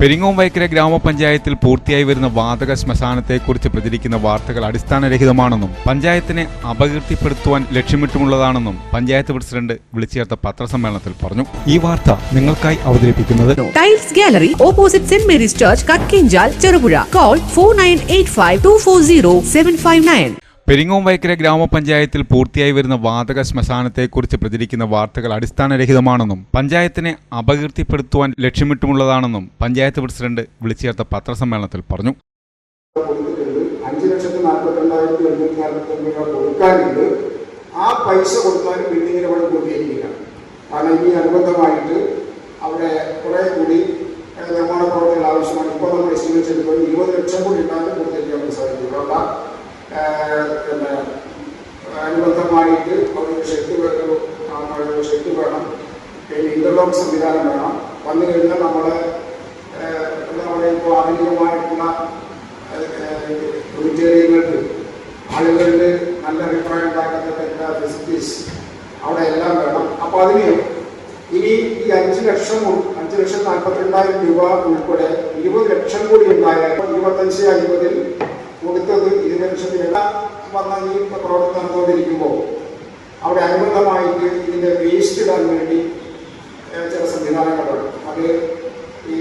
പെരിങ്ങോം വൈക്കര ഗ്രാമപഞ്ചായത്തിൽ പൂർത്തിയായി വരുന്ന വാതക ശ്മശാനത്തെക്കുറിച്ച് പ്രചരിക്കുന്ന വാർത്തകൾ അടിസ്ഥാനരഹിതമാണെന്നും പഞ്ചായത്തിനെ അപകീർത്തിപ്പെടുത്തുവാൻ ലക്ഷ്യമിട്ടുമുള്ളതാണെന്നും പഞ്ചായത്ത് പ്രസിഡന്റ് വിളിച്ചു ചേർത്ത പത്രസമ്മേളനത്തിൽ പറഞ്ഞു. ഈ വാർത്ത നിങ്ങൾക്കായി അവതരിപ്പിക്കുന്നത് tiles gallery opposite saint Mary's church Kakkenchal Cherupuzha call four nine eight five two four zero seven five nine Peringome Vaikkara ഗ്രാമപഞ്ചായത്തിൽ പൂർത്തിയായി വരുന്ന വാതക ശ്മശാനത്തെക്കുറിച്ച് പ്രചരിക്കുന്ന വാർത്തകൾ അടിസ്ഥാനരഹിതമാണെന്നും പഞ്ചായത്തിനെ അപകീർത്തിപ്പെടുത്തുവാൻ ലക്ഷ്യമിട്ടുമുള്ളതാണെന്നും പഞ്ചായത്ത് പ്രസിഡന്റ് വിളിച്ചു ചേർത്ത പത്രസമ്മേളനത്തിൽ പറഞ്ഞു. അഞ്ച് ലക്ഷത്തി നാൽപ്പത്തിരണ്ടായിരത്തി എണ്ണൂറ്റി ആ പൈസ കൊടുത്താലും ബിൽഡിങ്ങിന് അവിടെ പൂർത്തീകരിക്കില്ല കാരണം ഇനി അനുബന്ധമായിട്ട് അവിടെ കുറെ കൂടി നിർമ്മാണ പ്രവർത്തനങ്ങൾ ആവശ്യമാണ്. ഇപ്പോൾ നമ്മൾ എസ്റ്റിമേറ്റ് ചെയ്തപ്പോൾ ഇരുപത് ലക്ഷം കൂടി ഉണ്ടാകും പൂർത്തീകരിക്കാൻ വേണ്ടി സാധിക്കും. പിന്നെ അനുബന്ധമായിട്ട് അവർക്ക് ഷെഡ് വേണം ഷെഡ് വേണം പിന്നെ ഇന്റർലോക്ക് സംവിധാനം വേണം. വന്നു കഴിഞ്ഞാൽ നമ്മളെ നമ്മുടെ ഇപ്പോൾ ആധുനികമായിട്ടുള്ള ക്രിറ്റേറിയങ്ങൾക്ക് ആളുകളിൽ നല്ല അഭിപ്രായം ഉണ്ടാക്കുന്ന എല്ലാ ഫെസിലിറ്റീസ് അവിടെ എല്ലാം വേണം. അപ്പോൾ അതിന് ഇനി ഈ അഞ്ച് ലക്ഷം അഞ്ച് ലക്ഷം നാൽപ്പത്തിരണ്ടായിരം രൂപ ഉൾപ്പെടെ ഇരുപത് ലക്ഷം കൂടി ഉണ്ടായാൽ ഇരുപത്തഞ്ച് അമ്പതിൽ കൊടുത്തത് ലക്ഷത്തിലുള്ള വന്ന ഈ പ്രവർത്തനം നടന്നുകൊണ്ടിരിക്കുമ്പോൾ അവിടെ അനുബന്ധമായിട്ട് ഇതിന്റെ വേസ്റ്റ് ഇടാൻ വേണ്ടി ചില സംവിധാനങ്ങളുണ്ട്. അത് ഈ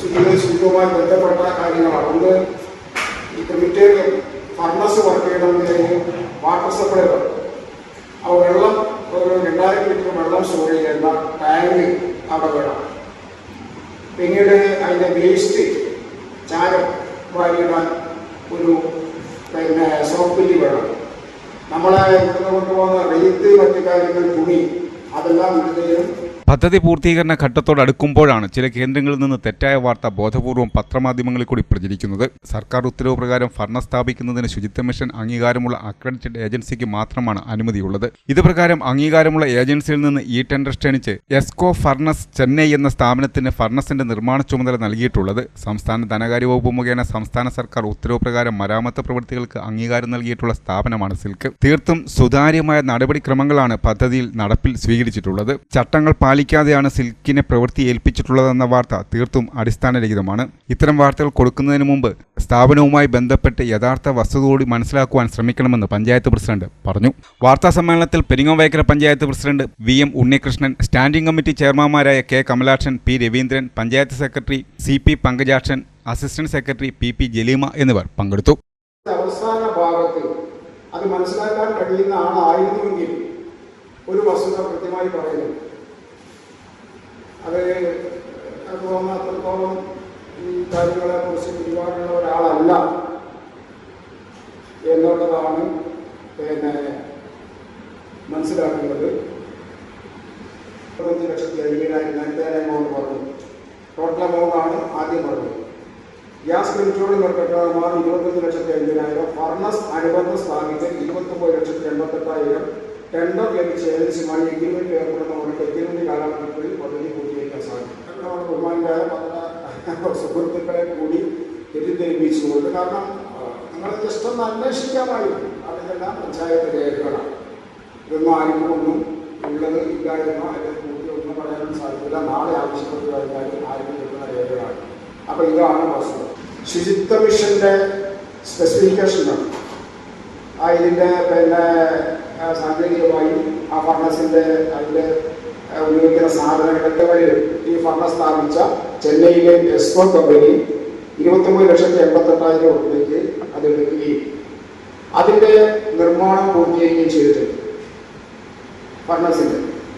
ശുദ്ധി ശുചിത്വവുമായി ബന്ധപ്പെട്ട കാര്യങ്ങളാണ്. ഒന്ന് ഈ ക്രിമിറ്റേറിയം ഫർണസ് വർക്ക് ചെയ്യണമെങ്കിൽ വാട്ടർ സപ്ലൈ വേണം. അപ്പോൾ വെള്ളം ഒരു രണ്ടായിരം ലിറ്റർ വെള്ളം സ്റ്റോർ ചെയ്യേണ്ട ടാങ്ക് അവിടെ വേണം. പിന്നീട് അതിന്റെ വേസ്റ്റ് ചാരം വാരിയിടാൻ ഒരു പിന്നെ സോഫ്റ്റ്വെയർ വേണം. നമ്മളെ ഇവിടുന്ന് കൊണ്ടുപോകുന്ന റെയ്ത്ത് മറ്റു കാര്യങ്ങൾ തുണി അതെല്ലാം ഇടുന്നതിനും പദ്ധതി പൂർത്തീകരണ ഘട്ടത്തോടടുക്കുമ്പോഴാണ് ചില കേന്ദ്രങ്ങളിൽ നിന്ന് തെറ്റായ വാർത്ത ബോധപൂർവം പത്രമാധ്യമങ്ങളിൽ കൂടി പ്രചരിക്കുന്നത്. സർക്കാർ ഉത്തരവ് പ്രകാരം ഫർണസ് സ്ഥാപിക്കുന്നതിന് ശുചിത്വ മിഷൻ അംഗീകാരമുള്ള അക്രഡിറ്റഡ് ഏജൻസിക്ക് മാത്രമാണ് അനുമതിയുള്ളത്. ഇത് പ്രകാരം അംഗീകാരമുള്ള ഏജൻസിയിൽ നിന്ന് ഈ ടെൻഡർ ക്ഷണിച്ച് എസ്കോ ഫർണസ് ചെന്നൈ എന്ന സ്ഥാപനത്തിന് ഫർണസിന്റെ നിർമ്മാണ ചുമതല നൽകിയിട്ടുള്ളത്. സംസ്ഥാന ധനകാര്യ വകുപ്പ് മുഖേന സംസ്ഥാന സർക്കാർ ഉത്തരവ് പ്രകാരം മരാമത്ത് പ്രവൃത്തികൾക്ക് അംഗീകാരം നൽകിയിട്ടുള്ള സ്ഥാപനമാണ് സിൽക്ക്. തീർത്തും സുതാര്യമായ നടപടിക്രമങ്ങളാണ് പദ്ധതിയിൽ നടപ്പിൽ സ്വീകരിച്ചിട്ടുള്ളത്. ചട്ടങ്ങൾ പാലിക്കാതെയാണ് സിൽക്കിനെ പ്രവൃത്തി ഏൽപ്പിച്ചിട്ടുള്ളതെന്ന വാർത്ത തീർത്തും അടിസ്ഥാനരഹിതമാണ്. ഇത്തരം വാർത്തകൾ കൊടുക്കുന്നതിന് മുമ്പ് സ്ഥാപനവുമായി ബന്ധപ്പെട്ട് യഥാർത്ഥ വസ്തുത കൂടി മനസ്സിലാക്കുവാൻ ശ്രമിക്കണമെന്ന് പഞ്ചായത്ത് പ്രസിഡന്റ് പറഞ്ഞു. വാർത്താ സമ്മേളനത്തിൽ പെരിങ്ങോവേക്കര panchayat president V M Unnikrishnan standing committee ചെയർമാൻമാരായ K Kamalakshan P Raveendran panchayat secretary C P Pankajakshan assistant secretary P P Jaleema എന്നിവർ പങ്കെടുത്തു. അവസാന ഭാഗത്ത് അത് മനസ്സിലാക്കാൻ കഴിയുന്ന ആളായിരുന്നുവെങ്കിൽ ഒരു വസ്തുത കൃത്യമായി പറയുന്നു. അത് തോന്നുന്ന അത്രത്തോളം ഈ കാര്യങ്ങളെക്കുറിച്ച് കുറിച്ച് ഒരാളല്ല എന്നുള്ളതാണ് പിന്നെ മനസ്സിലാക്കുന്നത്. ഇരുപത്തഞ്ച് ലക്ഷത്തി അയ്യായിരം നേരത്തെ എമൗണ്ട് പറഞ്ഞു. ടോട്ടൽ എമൗണ്ട് ആണ് ആദ്യം പറഞ്ഞത്. ഗ്യാസ് പെട്രോളിയം കെട്ടിടമാർ ഇരുപത്തഞ്ച് ലക്ഷത്തി അഞ്ചിനായിരം ഫർണസ് അനുബന്ധം സ്ഥാപിച്ച് ഇരുപത്തൊമ്പത് ലക്ഷത്തി എൺപത്തെട്ടായിരം ടെൻഡർ ലഭിച്ച ഏജൻസിയുമായി എഗ്രിമെന്റ് ഏർപ്പെടുന്ന ഒരു എഗ്രിമെന്റ് കാലഘട്ടത്തിൽ പദ്ധതി പൂർത്തീകരിക്കാൻ സാധിക്കും. നമ്മുടെ ബഹുമാനായ പല സുഹൃത്തുക്കളെ കൂടി തെറ്റിദ്ധരിപ്പിച്ചുകൊണ്ട്. കാരണം നിങ്ങൾ ജസ്റ്റ് ഒന്ന് അന്വേഷിക്കാമായിരുന്നു. അതിനെല്ലാം പഞ്ചായത്ത് രേഖകളാണ് ഇതൊന്നും ആർക്കും ഉള്ളത് ഇല്ലായിരുന്നോ. എന്നോ കൂടി ഒന്നും പറയാനും സാധിക്കില്ല. നാളെ ആവശ്യപ്പെട്ട് കഴിഞ്ഞാൽ ആർക്കും കിട്ടുന്ന രേഖകളാണ് അപ്പൊ ഇതാണ് വസ്തുത. ശുചിത്വ മിഷന്റെ സ്പെസിഫിക്കേഷനാണ് ഇതിന്റെ പിന്നെ സാങ്കേതികമായി ആ ഫർണസിന്റെ അതിൽ ഉപയോഗിക്കുന്ന സാധനങ്ങളൊക്കെ വഴി ഈ ഫർണസ് സ്ഥാപിച്ച ചെന്നൈയിലെ എസ്കോ കമ്പനി ഇരുപത്തൊമ്പത് ലക്ഷത്തി എൺപത്തെട്ടായിരം രൂപയ്ക്ക് അത് എടുക്കുകയും അതിന്റെ നിർമ്മാണം പൂർത്തീകരിക്കുകയും ചെയ്തിട്ടുണ്ട് ഫർണസിന്റെ.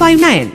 five nine